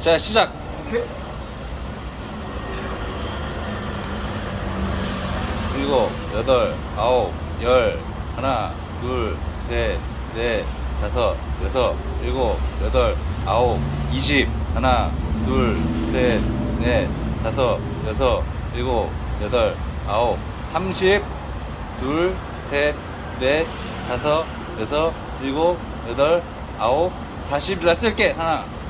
자 시작. 오케이. 일곱 여덟 아홉 열. 하나 둘셋넷 다섯 여섯 일곱 여덟 아홉 이십. 하나 둘셋넷 다섯 여섯 일곱 여덟 아홉 삼십. 둘셋넷 다섯 여섯 일곱 여덟 아홉 사십. 라스트 게 하나